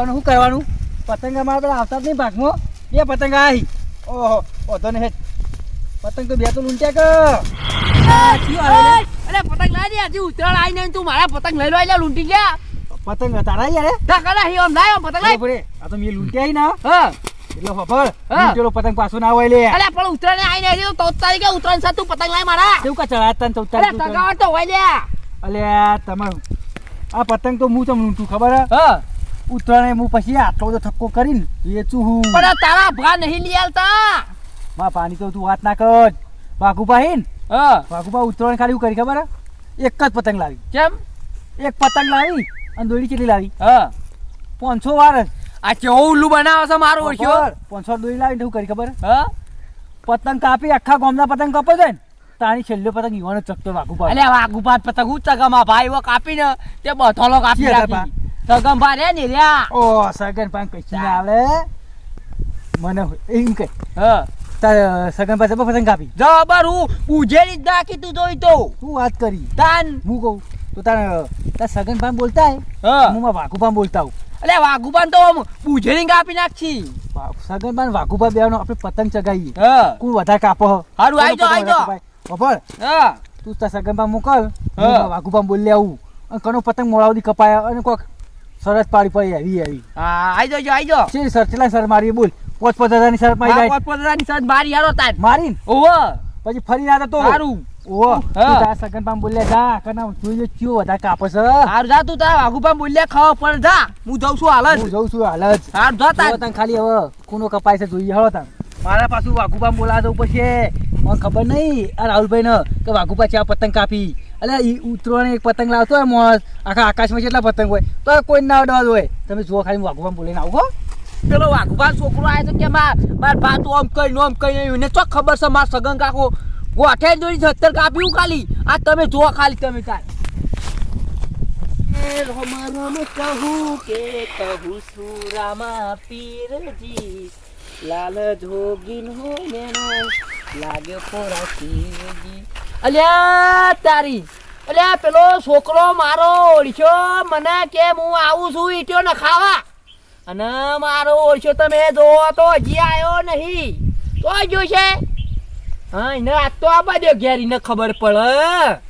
મારવાનું શું કરવાનું? પતંગ અમારા પેલા આવતા જ નહીં ભાગમાં. બે પતંગ આવી ઓહો ઓધો ને હેઠ. પતંગ તો બે તો લૂંટ્યા કે. અરે પતંગ લાવી દે. હજી ઉતરાણ આવી નહીં તું મારા પતંગ લઈ લો એટલે લૂંટી ગયા પતંગ તારા યાર ના કરા હી આમ લાયો પતંગ લઈ પડે આ તો મેં લૂંટ્યા ઈ ના. હા. એટલે હા. લૂંટેલો પતંગ પાછો ના હોય લે. અરે પણ ઉતરાણ આવી નહીં તો તારીખે ઉતરાણ સાથે તું પતંગ લઈ મારા. કેવું કા ચડાતા ને ચૌદ અરે તારીખ તગાવટ તો હોય લે. અલ્યા તમારું. આ પતંગ તો હું તમને લૂંટું ખબર હે. હા ઉત્તરાયણે હું પછી આટલો બધો થક્કો કરીને વેચું હું. પણ તારા ભા નહીં લઈ આલતા માં પાણી તો તું વાત ના કર. વાઘુપા હિન બાકુભા વાઘુપા ઉત્તરાયણ ખાલી હું કરી ખબર એક જ પતંગ લાવી. કેમ? એક પતંગ લાવી અને દોરી કેટલી લાવી? હા. પાંચસો વાર આ કેવું ઉલ્લું બનાવે છે મારું ઓળખ્યો? પાંચસો દોરી લાવીને હું કરી ખબર હ? હા. પતંગ કાપી આખા ગામના પતંગ કપો છે ને તાણી છેલ્લો પતંગ યુવાનો ચકતો વાઘુપા એટલે વાઘુપાત પતંગ હું ચગમા ભાઈ કાપીને તે બથોલો કાપી શી રાખી ચગમભા રે ને લ્યા. ઓ સગન પાન કઈ આવે મને એમ કે હા. તાર સગન પાસે પતંગ કાપી જબર હું ઉજેડી જ નાખી તું જોઈ તો. તું વાત કરી? તાન. હું કહું તો તાર તાર સગન પાન બોલતા હે. હા માં વાઘુપાન બોલતા હું અલે વાઘુપાન તો ઉજેડી કાપી નાખી. સગન પાન વાઘુપા બેવાનો આપણે પતંગ ચગાવીએ. કોણ વધારે કાપો? હારું, જાઓ. વધારે કપાય? ખબર હા. તું તાર સગન પાન મોકલ. વાઘુપાન બોલી આવું. અને કનો પતંગ મોડાવથી કપાય અને કોક સરસ પાડી પડી આવી આવી. હા આઈ આઈ જાઓ. છે સર કેટલા સર મારી બોલ. પોચ પોચ હજારની સર મારી જાય. પોત પોતાની સાથ મારી યારો તાર. મારી ઓહો. પછી ફરી ના તો હારું. ઓહો. તા સગન પામ બોલ્યા જા કના જોઈ ચિયો વધારે કાપે છે. હારું જા તું તા આગુ પામ બોલ્યા ખાવ પણ જા. હું જઉં છું હાલ હું જ જઉં છું હાલ જ. હારું જા તા તન ખાલી હવે કોનો કપાય છે જોઈએ હળો તા મારા પાછું વાઘુપા બોલા જવું પડશે. મને ખબર નહીં. આ રાહુલભાઈ ને કે વાઘુપા ચા પતંગ કાપી. અલે એ ઉતરવાને એક પતંગ લાવતો હોય મોસ આખા આકાશમાં કેટલા પતંગ હોય, તો કોઈ ના અડવા હોય તમે જુઓ ખાલી વાઘુપા બોલીને આવો. પેલો વાઘુપાન છોકરો આવે છે કે માર માર બા તું આમ કઈ નો આમ કઈ નહીં એને ચો ખબર છે માર સગન કાકો ગોઠે દોડી સત્તર કાપ્યું ખાલી. આ તમે જુઓ ખાલી તમે તાર રમ રમ કે કહું સુરામાં પીરજી. લાલ જોગીન હો મેનો લાગ્યો પોરા શિવજી અલ્યા તારી, અલ્યા પેલો છોકરો મારો ઓળખ્યો? મને કે હું આવું છું, ઈટ્યો ન ખાવા. અને મારો ઓળખ્યો તમે જોવો તો હજી આવ્યો નહીં. તો જોશે હા, એને આજ તો આ બાજુ ઘેર એને ખબર પડે.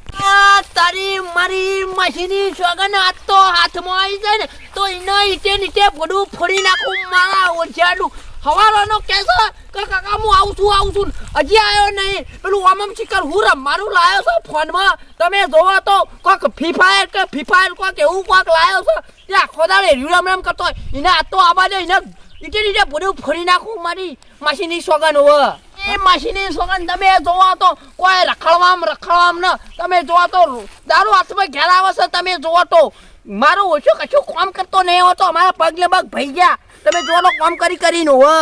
તારી મારી મશીની સોગન આજ તો હાથમાં આવી જાય ને, તો એને ઈટે નીચે બધું ફોડી નાખું, મારા ઓળખ્યાનું. હવારોનો કેસો કે કાકા હું આવું છું આવું છું. હજી આવ્યો નહીં. પેલું ઓમમ ચિકન હું રમવાનું લાયો છો ફોનમાં? તમે જોવો તો કોક ફ્રી ફાયર કે ફ્રી ફાયર કોક એવું કોક લાવ્યો છો. ત્યાં આખો દાડે રીવ રમ કરતો હોય. એને આ તો આવા દે એને ઈટે ઈટે બધું ફરી નાખું મારી માસીની સોગન હોવ. એ માસીની સોગન તમે જોવો તો કોઈ રખડવામ રખડવામ ન. તમે જોવો તો દારૂ હાથમાં ઘેર આવે તમે જોવો તો. મારું ઓછું કશું કામ કરતો નહીં હોતો. અમારા પગલે પગ ભાઈ ગયા. તમે જોવો કામ કરી કરીને હો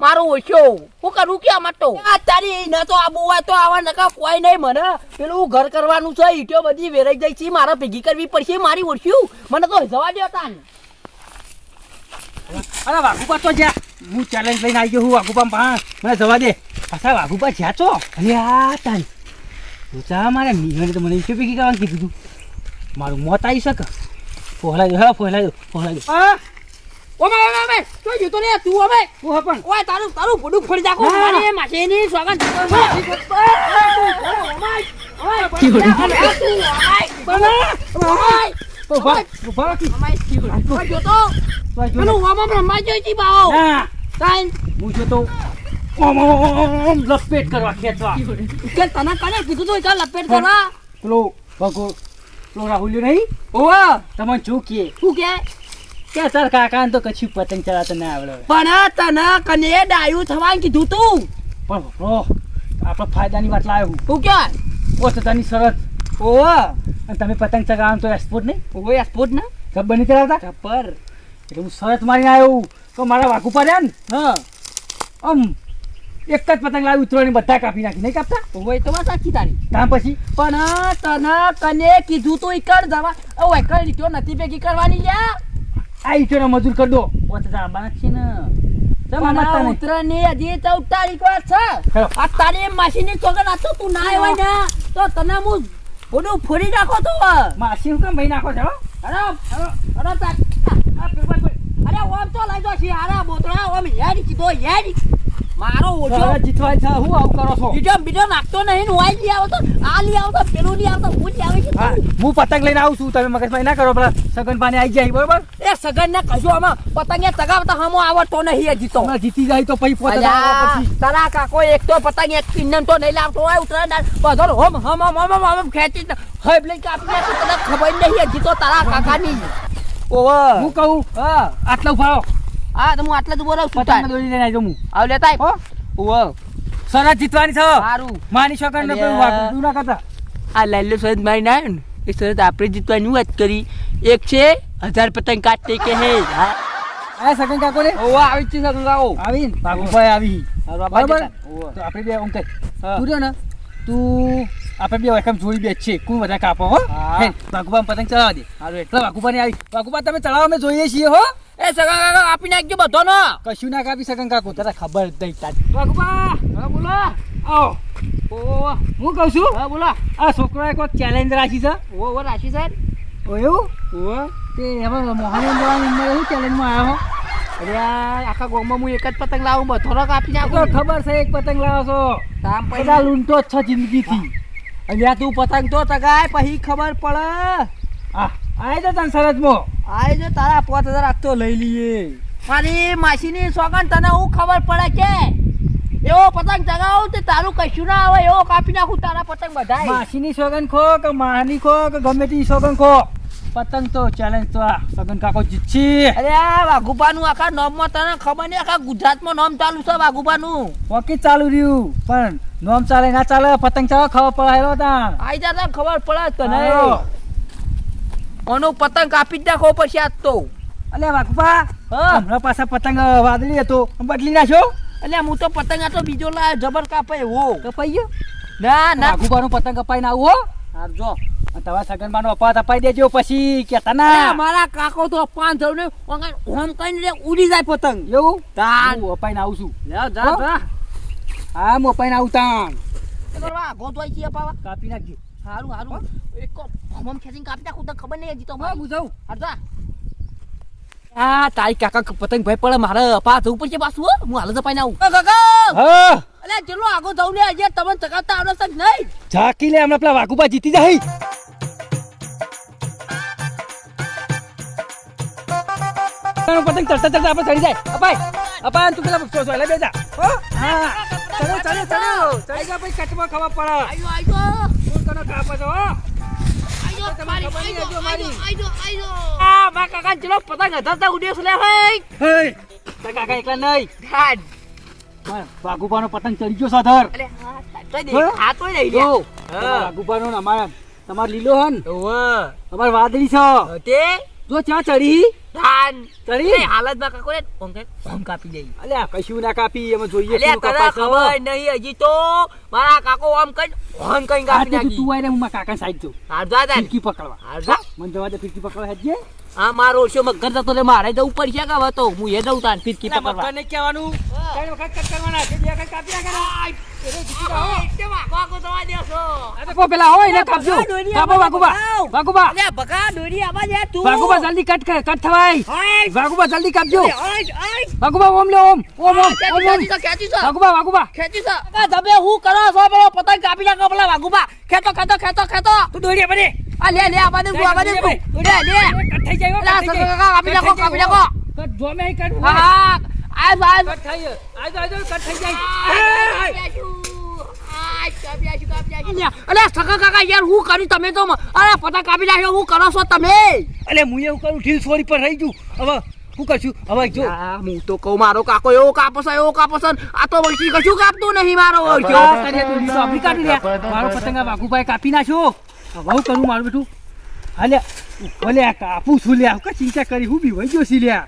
મારું ઓછો. હું કરું કે માટો? તારી ન તો આબુ હોય તો આવા નકા કોઈ નહીં મને. પેલું ઘર કરવાનું છે ઈટો બધી વેરાઈ જાય છે મારા ભેગી કરવી પડશે મારી ઓળખ્યું મને તો જવા દો તાન. અરે વાઘુપા તો જ્યાં. હું ચેલેન્જ લઈને આવી ગયો હું વાઘુપા પા મને જવા દે. પાછા વાઘુપા જ્યાં છો? અરે આ તારી તું ચા મારે? મીને તો મને ઈટો ભેગી કરવાનું કીધું તું. મારું મોત આવી શકે. ફોહલાઈ દો હા ફોહલાઈ દો ફોહલાઈ દો. આ ઓમે ઓમે ઓમે તો જોતો ને તું ઓમે હું પણ ઓય તારું તારું બધું ફોડી નાખું. મારી સોગન બાવો ના ઓમ લપેટ કરવા ખેંચવા તને કને કીધું તો લપેટ કરવા પેલો ભગો પેલો રાહુલ નહીં ઓવા તમને શું કે શું કે કે તાર કાકાને તો કશું પતંગ ચલાવતા ના આવડે. પણ તને કને ડાયું થવાનું કીધું તું? પણ ઓ આપણે ફાયદાની વાત લાવ્યો ક્યાં? કે તો તાની શરત ઓ. અને તમે પતંગ ચગાવવાનું તો એક્સપોર્ટ નહીં? ઓ સ્પોર્ટ ના? ખબર નહીં ચલાવતા ખબર એટલે હું શરત મારીને આવ્યો તો મારા વાકુ પડ્યા ને? હા. આમ એક જ પતંગ લાવી ઉતરવાની બધા કાપી નાખી. નહીં કાપતા? હોય તો વાત સાચી તારી. ત્યાં પછી? પણ તને કને કીધું તું ઈકડ જવા. ઓ કઈ રીતો નથી ભેગી કરવાની લ્યા. આ ઈટોનો મજૂર કરી દો. પોત જાબાના છે ને. છે. માસી કેમ ભાઈ નાખો છો? અરે અરે તા- દો પછી હારા બોતરા ઓમ હેડી કીધો હેડી. મારો ઓછો. જીતવાય છે હું આવું કરો છો? બીજો બીજો નાખતો નહીં હું આઈ લઈ આવતો. આ લઈ આવતો પેલું લઈ આવતો હું લઈ આવે છે. હું પતંગ લઈને આવું છું તમે મગજમાં ના કરો પેલા સગન પાણી આવી જાય બરોબર? એ સગન ને કશું આમાં પતંગે ચગાવતા હમો આવડતો નહીં જીતો. જીતી જાય તો પછી પોતે તારા કાકો એક તો પતંગ એક પિંડન તો નહીં લાવતો હોય ઉતરે બધો હમ હમ હમ હમ હમ ખેંચી હબ લઈ કાપી તને ખબર નહીં જીતો તારા કાકાની. ઓવા. હું કહું હા આટલું ઉભારો હા તો હું આટલા જ બોલાવ છું પતંગ દોરી લઈને આવી હું. આવ લેતા હો? ઓ સરસ જીતવાની છે. સારું માની સગન ને કોઈ વાત વાગડું ના કરતા. આ લાલ્યો સરદ મારી ના ને એ સરદ આપણે જીતવાની વાત કરી. એક છે હજાર પતંગ કાટતે કે હે? આ સગન કાકો ને ઓ આવી છે સગન કાકો. આવી બાબુભાઈ આવી. બરોબર? તો આપણે બે ઓમ કઈ. તું રહ્યો ને તું આપણે બે એકમ જોઈ બે છે. કોણ વધારે કાપો હો? હા. બાગુબા પતંગ ચડાવવા દે. સારું એટલે. બાગુબા ને આવી. બાગુબા તમે ચડાવો અમે જોઈએ છીએ હો. એ સગન કાકા આપી નાખજો બધો નો કશું ના કાપી સગન કાકો તારા ખબર જ નહીં તારી. બાગુબા હા બોલો. આવો. ઓ હું કહું છું? હા બોલો. આ છોકરાએ કોઈ ચેલેન્જ રાખી છે. ઓ ઓ રાશી સર ઓ એવું? ઓ. તે એમાં મોહન અંદરની અંદર એવું ચેલેન્જમાં આવ્યો? હો અરે આ આખા ગોમમાં હું એક જ પતંગ લાવું બધો નો કાપી નાખું. ખબર છે એક પતંગ લાવો છો. કામ બધા પૈસા લૂંટો જ છે જિંદગીથી. અને તું પતંગ તો તગાય પછી ખબર પડે. આ આય તો તને સરજમાં. આય જો તારા પાંચ હજાર આજ લઈ લઈએ મારી માસીની સોગન તને હું ખબર પડે કે? એવો પતંગ ચગાવું તે તારું કશું ના આવે એવો કાપી નાખું તારા પતંગ બધાય. માસીની સોગન ખો કે માની ખો કે ગમે તે સોગન ખો? પતંગ તો ચેલેન્જ તો આ સગન કાકો જીતશે. અરે આ વાઘુબાનું આખા નોમમાં તને ખબર નહીં આખા ગુજરાતમાં નોમ ચાલુ છે વાઘુબાનું. વકી ચાલુ રહ્યું પણ નોમ ચાલે ના ચાલે પતંગ ચાલે ખબર પડે તા આઈ જા તને ખબર પડે તને. ઓનો પતંગ કાપી જ નાખો પછી આજ તો. અલે હા. હમણાં પાછા પતંગ વાદળી હતો. બદલી નાખ્યો? અલે હું તો પતંગ આ તો બીજો લા જબર કાપે હો કપાઈ ગયો? ના ના. વાઘુબાનું પતંગ કપાઈને આવું હો. હાર જો. અને તમારા સગનબાનો અપાત અપાઈ દેજો પછી કેતા ના. મારા કાકો તો અપાન થયું ને ઓમ કઈને લે ઉડી જાય પતંગ. એવું? તાન હું અપાઈને આવું છું. જા જા. હા હું અપાઈને આવું તાન કરવા ગોતવાઈ છીએ પાવા. કાપી નાખજો. હારું હારું. એક હમમ ખેંચીને કાપી નાખું તને ખબર નહીં હજી તો હું જાઉં હાર આ તારી કાકા પતંગ ભાઈ પડે મારે અપા જવું પડશે પાછું હો. હું હાલ જપાઈ પાઈને આવું કાકા! અલે ચલો આગો જવું ને આજે તમને ચકાતા આવડે છે નહીં? ઝાકી લે હમણાં પેલા વાઘુબા જીતી જાય. પતંગ ચડતા ચડતા આપણે ચડી જાય. અપાય અપાય તું પેલા સો એટલે બેજા. હો? હા. ચડો ચડો ચડો જા પછી કટમાં ખબર પડે. આયો આયો. તને કાપે આયો આ મા કાકા ચલો પતંગ હતા ઉડ્યો છે લે હે કાકા એકલા નહીં પતંગ ચડી ગયો સાધર તમારા અમારા લીલો હન અમાર વાદળી છે તે જો ચા ચડી? ધાન ચડી? એ હાલતમાં કાકો ને ઓમ ઓમ કાપી દઈ અલ્યા કશું ના કાપી અમે જોઈએ અલ્યા તને. ખબર નહીં હજી તો મારા કાકો આમ કઈ ઓમ કઈ કાપી નાખી. તું આઈને હું મારા કાકા સાઈડ જો હાર જા તાન ફિરકી પકડવા. હાર જા મને જવા દે ફિરકી પકડવા હેજે આ મારો ઓછો મગર જતો રે મારે જવું પડશે કે હવે તો હું એ જઉં તાન ફિરકી પકડવા. મક્કર નહીં કહેવાનું. ત્રણ વખત કટ કરવાના? કે બે વખત કાપી નાખવાના? એને જીતી જાઓ. એટલે વાગો વાગો જવા દેશો? આ તો પેલા હોય ને કાપજો. દોરી કાપો બગાવ. વાઘુબા અલ્યા બકા દોરી આવા જા તું. વાઘુબા જલ્દી કટ કર કટ થવાય. વાઘુબા જલ્દી કાપજો. હાય ઓમ લે ઓમ. ઓમ ઓમ ઓમ ખેંચી છો વાઘુબા વાઘુબા. ખેંચી છો આ તમે હું કરો છો? પેલો પતંગ કાપી નાખો પેલા વાગુબા ખેંચો ખેંચો ખેંચો ખેંચો. તું દોડીએ બને. આ લે લે આવા દે આવા દે. લે લે. કટ થઈ જાય. કાપી નાખો, કાપી નાખો. કટ જો કટ હા. હા આય આય કટ થઈ. આજો આજો કટ થઈ જાય. કાકા યાર હું કર્યું તમે તો અરે કાપી નાખ્યો હું કરો છો તમે? અલે હું એવું કરું ઢીલ છોડી પર રહી ગયું હવે શું કરશું હવે જો. હું તો કહું મારો કાકો એવો કાપો છે એવો કાપો આ તો કશું કાપતું નહીં મારો. આ ઓળખ્યો તું લીલો આપણી કાઢી લે. મારો પતંગ આ વાઘુભાઈ કાપી નાખ્યો. હવે હું કરું મારું બેઠું. હાલે ભલે આ કાપું છું લે કે ચિંતા કરી હું બી વહી ગયો છી લ્યા.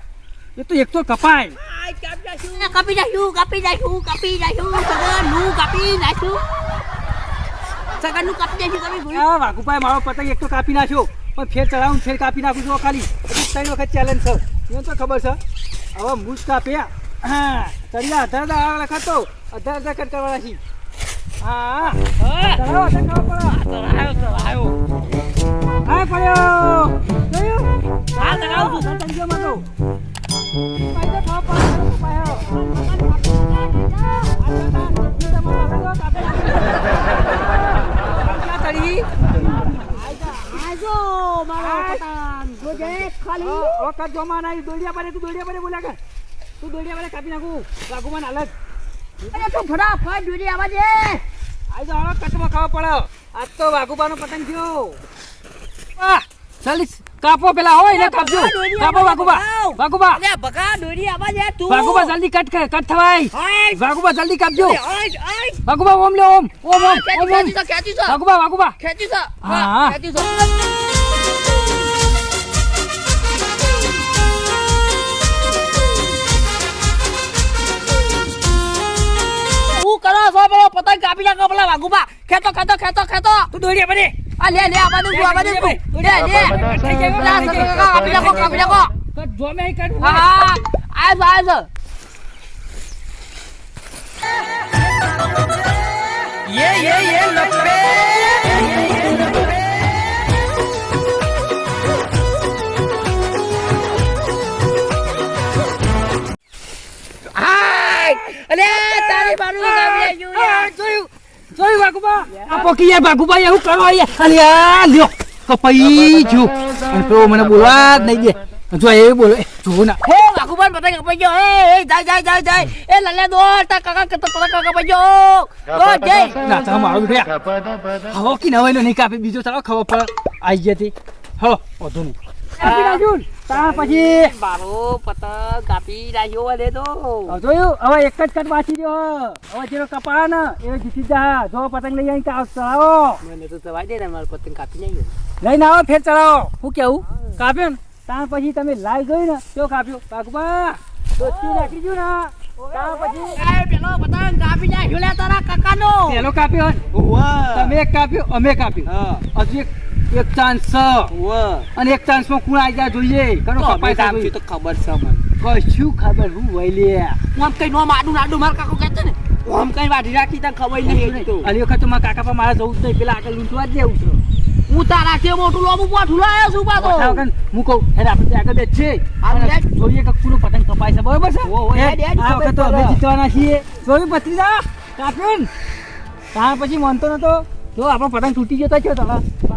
એ તો એક તો કપાય. કાપી નાખ્યું. કાપી નાખ્યું કાપી નાખ્યું સગનનું કાપી નાખ્યું. સગનનું કાપી નાખ્યું તમે આ વાઘુભાઈ મારો પતંગ એક તો કાપી નાખ્યો. પણ ફેર ચડાવું ફેર કાપી નાખું છું ખાલી. ત્રણ વખત ચેલેન્જ છે. એને તો ખબર છે. હવે મૂસ કાપ્યા. હા ચડિયા અઢાર અઢાર વખત તો અઢાર અઢાર કટ કરવાના છે હા ચડાવો ખબર પડે હા પડ્યો. જોયું હા ચડાવું છું. પતંગ ગયો મારો. વખત જોમાં ના દોડિયા પર તું દોડિયા પર બોલ્યા કર તું દોડિયા પર કાપી નાખું રાઘુમાન અલગ અરે તું ફટાફટ દોડી આવા દે આજે હવે કચમાં ખાવા પડે આજ તો વાઘુબાનો પતંગ થયો. ચાલીસ. કાપો પેલા હોય ને કાપજો. દોરી કાપો બગાવ. વાઘુબા અરે બકા દોરી આવા દે તું. વાઘુબા જલ્દી કટ કર કટ થવાય. વાઘુબા જલ્દી કાપજો. વાઘુબા ઓમ લે ઓમ. ઓમ ઓમ ઓમ ઓમ. ખેંચી તો વાઘુબા વાઘુબા. ખેંચી તો હા. ખેંચી તો હું કરો છો પેલો? પતંગ કાપી નાખો પેલા વાગુબા ખેતો ખેતો ખેતો ખેતો તું દોડિયા પડે લે લે આ બાજુ આ બાજુ લે લે કાપી નાખો કાપી નાખો કટ જોમે કટ હા હા. આય છે આય છે ये વાઘુબા આ પોકી યાર વાઘુબા એવું કરો યાર લ્યો. કપાઈ જો. પેલો મને બોલવા જ નહીં દે. જો એ બોલો. એ જો ના. હે વાઘુબાન પતંગ કપાઈ ગયો એ એ જાય જાય જાય જાય. એ લલે દો તા કાકા કે તો પતંગ કપાઈ ગયો દો જય. ના તો મારો યાર હવે કી નવાઈનો નહીં કાપી બીજો ચાલો ખબર પડે. આઈ ગયા તે હો નહીં. તાર પછી? બારો પતંગ કાપી નાખ્યો અરે તો. જોયું? હવે એક જ કટ બાકી રહ્યો. હવે જેનો કપા ને એ જીતી જા જો. પતંગ લઈ આવી કાપ ચડાવો. મને તો જવા દે ને મારો પતંગ કાપી નાખ્યો. લઈને આવો ફેર ચડાવો. હું કેવું? કાપ્યો ને? ત્યાં પછી તમે લાઈવ જોઈ ને તો કાપ્યો. બાગુબા દોસ્તી રાખી ગયું ને. ત્યાર પછી? એ પેલો પતંગ કાપી નાખ્યો તારા કાકાનો. પેલો કાપ્યો ને તમે એક કાપ્યો અમે કાપ્યું. હજુ એક એક ચાન્સ છે અને એક ચાન્સમાં કોણ આવી જાય જોઈએ. તો ખબર છે મને. કશું ખબર હું વઈ લે. આમ કઈ નો માડું નાડું માર કાકો કહેતો ને. આમ કઈ વાઢી રાખી તને ખબર નહીં તો. અલી વખત તો મારા કાકા પર મારા જવું જ નહીં. પેલા આગળ લૂંટવા જ જેવું છે. હું તારા કે મોટું લોબુ પાઠું લાયો છું પાછો. હું કહું એટલે આપણે ત્યાં આગળ બેસીએ. જોઈએ કે કોનો પતંગ કપાય છે. બરોબર છે? આ વખત તો અમે જીતવાના છીએ. જોયું પતરી જા ને? ત્યાર પછી માનતો નતો. જો આપણો પતંગ તૂટી તો ગયો પતંગ જીગો એ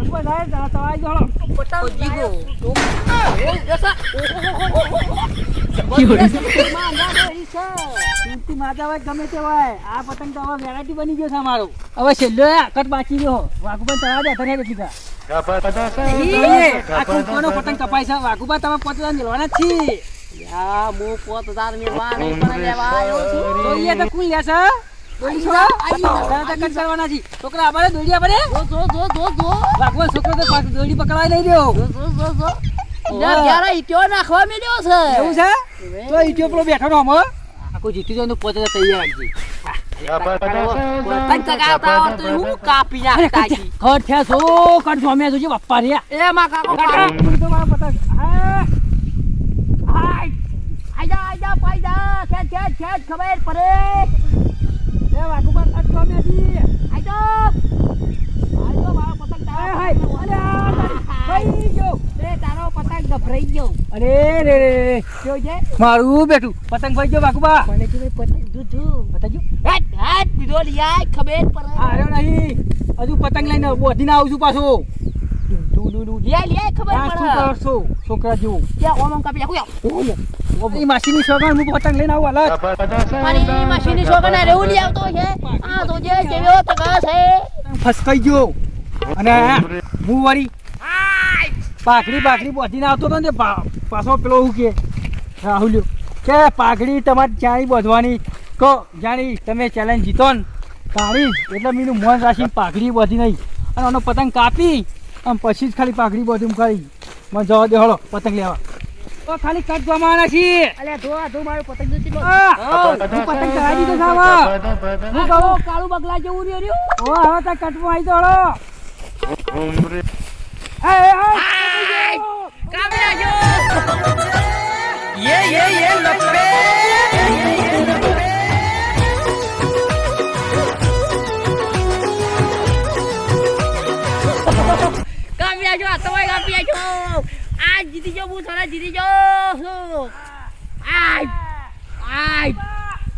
ગમે તે હોય. આ પતંગ તો હવે વેરાયટી બની ગયો છે અમારો. હવે છેલ્લો આકટ બાકી ગયો વાઘુબા તળા દે તને પતંગ કપાય છે? વાઘુબા તમે પતંગ મેળવાના જ છીએ. હું પોત હજાર મેળવા નહીં પણ લેવા આવ્યો છું. જોઈએ તો કુલ લેશે. છોકરા આપણે દોડી આબારે જો જો જો જો જો. વાઘુબા છોકરો તો દોડી પકડવાય લઈ રહ્યો જો જો જો જો. યા ક્યારે ઈટ્યો નાખવા મળ્યો છે? એવું છે? તો ઈટ્યો પેલો બેઠો નો હમો આખું જીતી જાય પોતે તૈયાર ખબર પડે. અરે રે રે રે. જોજે મારું બેઠું. પતંગ ભાઈ ગયો વાઘુબા મને કે પતંગ પતંગ ગયો હેટ હેટ લિયા ખબર પડે. હાર્યો નહીં. હજુ પતંગ લઈને બોધીને આવું છું પાછો. ડુ ડુ ડુ લિયા લિયા ખબર આ શું પડે. કરશો છોકરા જેવું? યા ઓમ ઓમ કાપી નાખું યા એ માસીની સોગન હું પતંગ લઈને આવું હાલત મારી મશીની શોગન આ રેવું લઈ આવતો છે આ તો જે કેવો તગા છે ફસકાઈ ગયો. અને હું વળી પાઘડી પાઘડી બોધીને આવતો હતો ને પાછો પેલો હું કે રાહુલ્યો કે પાઘડી તમારે જાણી બોધવાની? કહો જાણી તમે ચેલેન્જ જીતો ને. તાળી એટલે મીનું મન રાશી પાઘડી બોધી નહીં અને આનો પતંગ કાપી. આમ પછી જ ખાલી પાઘડી બધું કરી. મને જવા દે હળો પતંગ લેવા. તો ખાલી કટ જમાવાના છીએ. અલે ધો આ ધો મારો પતંગ જતી હું. પતંગ ચડાવી દીધો સાવા હું કહું? કાળું બગલા જેવું રહ્યો રહ્યો. ઓ હવે તો કટમાં આવી તો હળો. એ, એ, એ. યે યે યે ये નાખ્યો આ તમારે કાપી નાખ્યો આ જીતી જો હું થોડા જીતી જો આય આય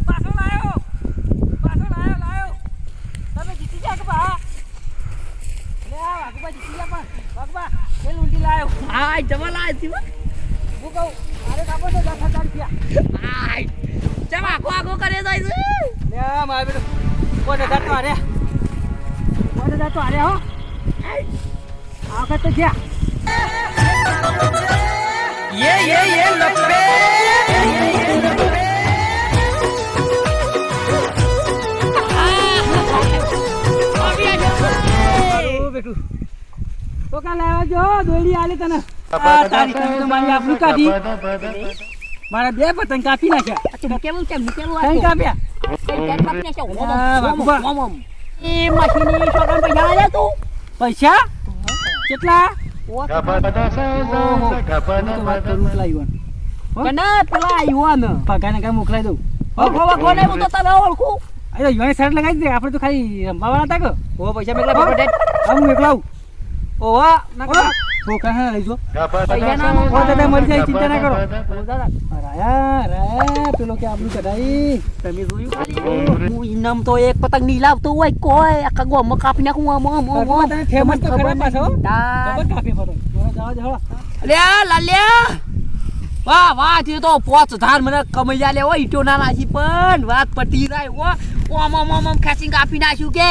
પાછો લાયો પાછો લાયો લાયો. તમે જીતી જા કે બા? લે આ વાઘુબા જીતી જા પણ. વાગબા એ લૂંટી લાયો. આય જમા લાય છી હું કહું અરે કાપો તો દસ હજાર રૂપિયા. આય ચમ આખો આખો કરે જાય લે મારે બેટું. પાંચ હજાર તો હારે. પાંચ હજાર તો હારે હો. આ વખત તો જ્યાં યે યે યે લપે. બેટું કોકા લાવ્યો જો દોડી આલે તને. આ તારી મારા બે પતંગ કાપી નાખ્યા. પૈસા? કરું એટલા યુવાન. પગાને કઈ મોકલાઈ દઉં. અરે યુવાને શરત લગાવી દે. આપણે તો ખાલી રમવાના હતા કે? હા હું. એકલા આવું. ઓવા ઓ કહે લઈ જો. ઓ દાદા મરી જાય ચિંતા ના કરો. રાયા રાયા પેલો કે આપણું કઢાઈ તમે જોયું? હું ઇનામ તો એક પતંગ નહીં લાવતો હોય કોઈ. આખા ગામમાં કાપી નાખું આમ આમ આમ ભગવાન તો ખરા પાછો. ખબર કાપી પતંગ મને જવા દે લાલ્યા. વાહ વાહ તે તો પોચ ધાર મને જાય ઓ ઈટો ના નાખી પણ વાત પટી જાય ઓ ઓમ ઓમ ઓમ ઓમ ખેંચી કાપી નાખ્યું કે.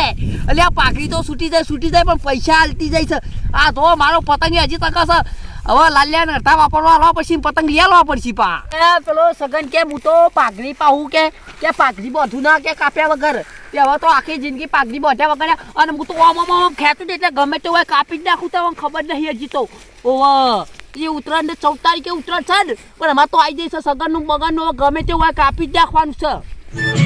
અલ્યા પાકડી તો છૂટી જાય છૂટી જાય, પણ પૈસા હાલતી જાય છે. આ તો મારો પતંગ હજી તક છે હવે લાલ્યા ને અડધા વાપરવા લાવવા પછી પતંગ લેવા પડશે પા. પેલો સગન કે, હું તો પાઘડી પાહું કે કે પાઘડી બધું ના કે કાપ્યા વગર. હવે તો આખી જિંદગી પાઘડી બાંધ્યા વગર અને હું તો આમ આમ આમ ખેંચું એટલે ગમે તે હોય કાપી જ નાખું તો ખબર નહીં હજી તો. ઓવ એ ઉત્તરાયણ ને ચૌદ તારીખે ઉત્તરાયણ છે ને. પણ એમાં તો આવી જઈશ સગનનું બગનનું ગમે તે હોય કાપી જ નાખવાનું છે.